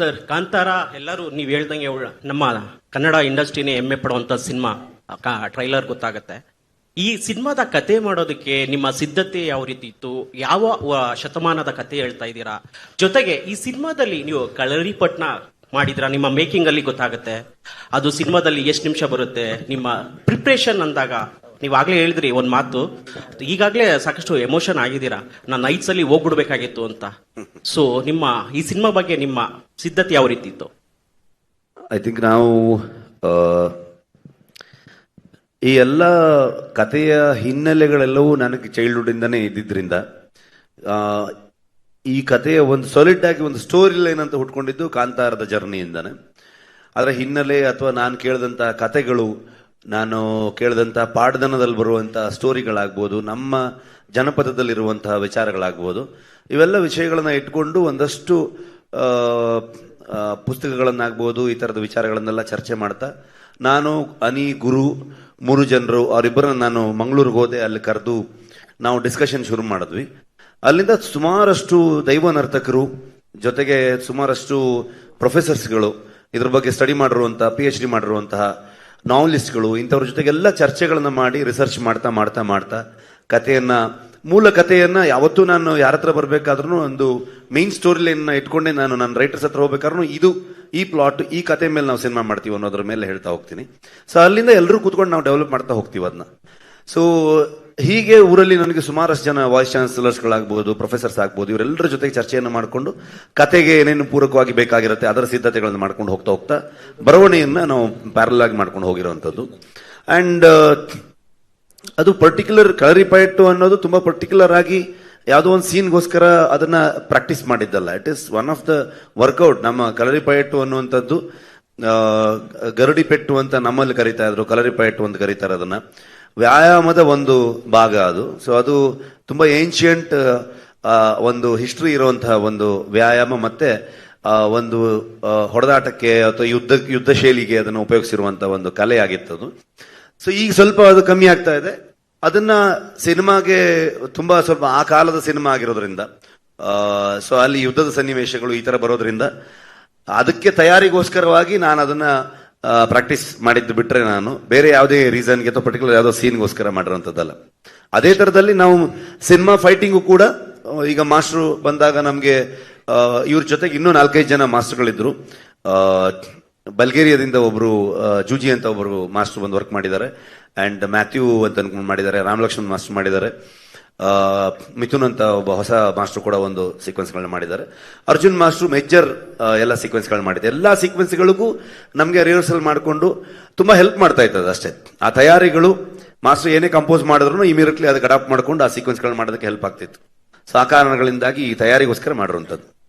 Sir, Kantara, ಎಲ್ಲರೂ ನೀವು ಹೇಳ್ದಂಗೆ ನಮ್ಮ ಕನ್ನಡ ಇಂಡಸ್ಟ್ರಿನೇ ಹೆಮ್ಮೆ ಪಡುವಂತ ಸಿನಿಮಾ ಟ್ರೈಲರ್ ಗೊತ್ತಾಗತ್ತೆ. ಈ ಸಿನಿಮಾದ ಕತೆ ಮಾಡೋದಕ್ಕೆ ನಿಮ್ಮ ಸಿದ್ಧತೆ ಯಾವ ರೀತಿ ಇತ್ತು? ಯಾವ ಶತಮಾನದ ಕತೆ ಹೇಳ್ತಾ ಇದ್ದೀರಾ? ಜೊತೆಗೆ ಈ ಸಿನಿಮಾದಲ್ಲಿ ನೀವು ಕಳರಿಪಟ್ನ ಮಾಡಿದ್ರ ನಿಮ್ಮ ಮೇಕಿಂಗ್ ಅಲ್ಲಿ ಗೊತ್ತಾಗುತ್ತೆ. ಅದು ಸಿನಿಮಾದಲ್ಲಿ ಎಷ್ಟು ನಿಮಿಷ ಬರುತ್ತೆ? ನಿಮ್ಮ ಪ್ರಿಪ್ರೇಷನ್ ಅಂದಾಗ ನೀವು ಆಗ್ಲೇ ಹೇಳಿದ್ರಿ ಒಂದು ಮಾತು. ಈಗಾಗಲೇ ಸಾಕಷ್ಟು ಎಮೋಷನ್ ಆಗಿದ್ದೀರಾ? ನಾನು ನೈಟ್ಸ್ ಅಲ್ಲಿ ಹೋಗ್ಬಿಡ್ಬೇಕಾಗಿತ್ತು ಅಂತ. ಸೊ ನಿಮ್ಮ ಈ ಸಿನಿಮಾ ಬಗ್ಗೆ ನಿಮ್ಮ ಸಿದ್ಧತೆ ಯಾವ ರೀತಿ ಇತ್ತು? ಐ ಥಿಂಕ್ ನಾವು ಈ ಎಲ್ಲ ಕಥೆಯ ಹಿನ್ನೆಲೆಗಳೆಲ್ಲವೂ ನನಗೆ ಚೈಲ್ಡ್ಹುಡ್ ಇಂದಾನೇ ಇದ್ದಿದ್ರಿಂದ ಆ, ಈ ಕಥೆಯ ಒಂದು ಸಾಲಿಡ್ ಆಗಿ ಒಂದು ಸ್ಟೋರಿ ಲೈನ್ ಅಂತ ಹುಟ್ಕೊಂಡಿದ್ದು ಕಾಂತಾರದ ಜರ್ನಿಯಿಂದಾನೆ ಅದರ ಹಿನ್ನೆಲೆ ಅಥವಾ ನಾನು ಕೇಳಿದಂತಹ ಕಥೆಗಳು ನಾನು ಕೇಳಿದಂಥ ಪಾಡ್ದನದಲ್ಲಿ ಬರುವಂಥ ಸ್ಟೋರಿಗಳಾಗ್ಬೋದು, ನಮ್ಮ ಜನಪದದಲ್ಲಿರುವಂತಹ ವಿಚಾರಗಳಾಗ್ಬೋದು, ಇವೆಲ್ಲ ವಿಷಯಗಳನ್ನ ಇಟ್ಕೊಂಡು ಒಂದಷ್ಟು ಪುಸ್ತಕಗಳನ್ನಾಗ್ಬೋದು, ಈ ಥರದ ವಿಚಾರಗಳನ್ನೆಲ್ಲ ಚರ್ಚೆ ಮಾಡ್ತಾ, ನಾನು ಅನಿ, ಗುರು, ಮೂರು ಜನರು, ಅವರಿಬ್ಬರನ್ನ ನಾನು ಮಂಗಳೂರಿಗೆ ಹೋದೆ, ಅಲ್ಲಿ ಕರೆದು ನಾವು ಡಿಸ್ಕಷನ್ ಶುರು ಮಾಡಿದ್ವಿ. ಅಲ್ಲಿಂದ ಸುಮಾರಷ್ಟು ದೈವ ನರ್ತಕರು, ಜೊತೆಗೆ ಸುಮಾರಷ್ಟು ಪ್ರೊಫೆಸರ್ಸ್ಗಳು ಇದ್ರ ಬಗ್ಗೆ ಸ್ಟಡಿ ಮಾಡಿರುವಂತಹ ಪಿ ಎಚ್ ಡಿ ಮಾಡಿರುವಂತಹ ನಾವಲಿಸ್ಟ್ಗಳು ಇಂಥವ್ರ ಜೊತೆಗೆಲ್ಲ ಚರ್ಚೆಗಳನ್ನು ಮಾಡಿ ರಿಸರ್ಚ್ ಮಾಡ್ತಾ ಮಾಡ್ತಾ ಮಾಡ್ತಾ, ಕಥೆಯನ್ನ, ಮೂಲ ಕಥೆಯನ್ನ ಯಾವತ್ತೂ ನಾನು ಯಾರ ಹತ್ರ ಬರಬೇಕಾದ್ರೂ ಒಂದು ಮೇನ್ ಸ್ಟೋರಿ ಇಟ್ಕೊಂಡೆ ನಾನು ನನ್ನ ರೈಟರ್ಸ್ ಹತ್ರ ಹೋಗ್ಬೇಕಾದ್ರೂ ಇದು, ಈ ಪ್ಲಾಟ್ ಈ ಕತೆ ಮೇಲೆ ನಾವು ಸಿನಿಮಾ ಮಾಡ್ತೀವಿ ಅನ್ನೋದ್ರ ಮೇಲೆ ಹೇಳ್ತಾ ಹೋಗ್ತೀನಿ. ಸೊ ಅಲ್ಲಿಂದ ಎಲ್ಲರೂ ಕೂತ್ಕೊಂಡು ನಾವು ಡೆವಲಪ್ ಮಾಡ್ತಾ ಹೋಗ್ತೀವಿ ಅದನ್ನ ಸೊ ಹೀಗೆ ಊರಲ್ಲಿ ನನಗೆ ಸುಮಾರಷ್ಟು ಜನ ವಾಯ್ಸ್ ಚಾನ್ಸಲರ್ಸ್ಗಳಾಗ್ಬೋದು ಪ್ರೊಫೆಸರ್ಸ್ ಆಗ್ಬೋದು ಇವರೆಲ್ಲರ ಜೊತೆಗೆ ಚರ್ಚೆಯನ್ನು ಮಾಡಿಕೊಂಡು ಕತೆಗೆ ಏನೇನು ಪೂರಕವಾಗಿ ಬೇಕಾಗಿರುತ್ತೆ ಅದರ ಸಿದ್ಧತೆಗಳನ್ನು ಮಾಡ್ಕೊಂಡು ಹೋಗ್ತಾ ಹೋಗ್ತಾ ಬರವಣಿಗೆಯನ್ನ ನಾವು ಪ್ಯಾರಲ್ ಆಗಿ ಮಾಡ್ಕೊಂಡು ಹೋಗಿರುವಂಥದ್ದು. ಅಂಡ್ ಅದು ಪರ್ಟಿಕ್ಯುಲರ್ ಕಳರಿಪಯಟ್ಟು ಅನ್ನೋದು ತುಂಬಾ ಪರ್ಟಿಕ್ಯುಲರ್ ಆಗಿ ಯಾವುದೋ ಒಂದು ಸೀನ್ಗೋಸ್ಕರ ಅದನ್ನ ಪ್ರಾಕ್ಟೀಸ್ ಮಾಡಿದ್ದಲ್ಲ. It is one of the workout ನಮ್ಮ ಕಲರಿಪಯಟ್ಟು ಅನ್ನುವಂಥದ್ದು ಗರಡಿ ಪೆಟ್ಟು ಅಂತ ನಮ್ಮಲ್ಲಿ ಕರೀತಾ ಇದ್ರು ಕಲರಿಪಯಟ್ಟು ಅಂತ ಕರೀತಾರೆ ಅದನ್ನ ವ್ಯಾಯಾಮದ ಒಂದು ಭಾಗ ಅದು. ಸೊ ಅದು ತುಂಬಾ ಏನ್ಷಿಯಂಟ್ ಒಂದು ಹಿಸ್ಟ್ರಿ ಇರುವಂತಹ ಒಂದು ವ್ಯಾಯಾಮ ಮತ್ತೆ ಒಂದು ಹೊಡೆದಾಟಕ್ಕೆ ಅಥವಾ ಯುದ್ಧ ಯುದ್ಧ ಶೈಲಿಗೆ ಅದನ್ನು ಉಪಯೋಗಿಸಿರುವಂತಹ ಒಂದು ಕಲೆ ಆಗಿತ್ತದು ಸೊ ಈಗ ಸ್ವಲ್ಪ ಅದು ಕಮ್ಮಿ ಆಗ್ತಾ ಇದೆ. ಅದನ್ನ ಸಿನಿಮಾಗೆ ತುಂಬಾ ಸ್ವಲ್ಪ ಆ ಕಾಲದ ಸಿನಿಮಾ ಆಗಿರೋದ್ರಿಂದ ಸೊ ಅಲ್ಲಿ ಯುದ್ಧದ ಸನ್ನಿವೇಶಗಳು ಈ ತರ ಬರೋದ್ರಿಂದ, ಅದಕ್ಕೆ ತಯಾರಿಗೋಸ್ಕರವಾಗಿ ನಾನು ಅದನ್ನ ಪ್ರಾಕ್ಟೀಸ್ ಮಾಡಿದ್ದು ಬಿಟ್ರೆ ನಾನು. ಬೇರೆ ಯಾವುದೇ ರೀಸನ್ಗೆ ಅಥವಾ ಪರ್ಟಿಕ್ಯುಲರ್ ಯಾವುದೋ ಸೀನ್ಗೋಸ್ಕರ ಮಾಡಿರೋಂಥದ್ದಲ್ಲ. ಅದೇ ಥರದಲ್ಲಿ ನಾವು ಸಿನಿಮಾ ಫೈಟಿಂಗು ಕೂಡ ಈಗ ಮಾಸ್ಟ್ರು ಬಂದಾಗ ನಮಗೆ ಇವ್ರ ಜೊತೆಗೆ ಇನ್ನೂ ನಾಲ್ಕೈದು ಜನ ಮಾಸ್ಟರ್ಗಳಿದ್ರು. ಬಲ್ಗೇರಿಯಾದಿಂದ ಒಬ್ಬರು ಜೂಜಿ ಅಂತ ಒಬ್ಬರು ಮಾಸ್ಟರ್ ಬಂದು ವರ್ಕ್ ಮಾಡಿದ್ದಾರೆ. ಅಂಡ್ ಮ್ಯಾಥ್ಯೂ ಅಂತ ಅನ್ಕೊಂಡು ಮಾಡಿದ್ದಾರೆ, ರಾಮಲಕ್ಷ್ಮಣ್ ಮಾಸ್ಟರ್ ಮಾಡಿದ್ದಾರೆ. ಮಿಥುನ್ ಅಂತ ಒಬ್ಬ ಹೊಸ ಮಾಸ್ಟರ್ ಕೂಡ ಒಂದು ಸೀಕ್ವೆನ್ಸ್ ಗಳನ್ನ ಮಾಡಿದ್ದಾರೆ. ಅರ್ಜುನ್ ಮಾಸ್ಟರ್ ಮೇಜರ್ ಎಲ್ಲ ಸೀಕ್ವೆನ್ಸ್ ಮಾಡಿದ್ದೆ ಎಲ್ಲ ಸೀಕ್ವೆನ್ಸ್ಗಳಿಗೂ ನಮಗೆ ರಿಹರ್ಸಲ್ ಮಾಡಿಕೊಂಡು ತುಂಬಾ ಹೆಲ್ಪ್ ಮಾಡ್ತಾ ಇರ್ತದೆ ಅಷ್ಟೇ. ಆ ತಯಾರಿಗಳು, ಮಾಸ್ಟರ್ ಏನೇ ಕಂಪೋಸ್ ಮಾಡಿದ್ರು ಇಮಿಡಿಯೇಟ್ಲಿ ಅದಕ್ಕೆ ಅಡಾಪ್ಟ್ ಮಾಡ್ಕೊಂಡು ಆ ಸೀಕ್ವೆನ್ಸ್ ಗಳನ್ನ ಮಾಡೋದಕ್ಕೆ ಹೆಲ್ಪ್ ಆಗ್ತಿತ್ತು. ಸೊ ಆ ಕಾರಣಗಳಿಂದಾಗಿ ಈ ತಯಾರಿಗೋಸ್ಕರ ಮಾಡಿರುವಂತದ್ದು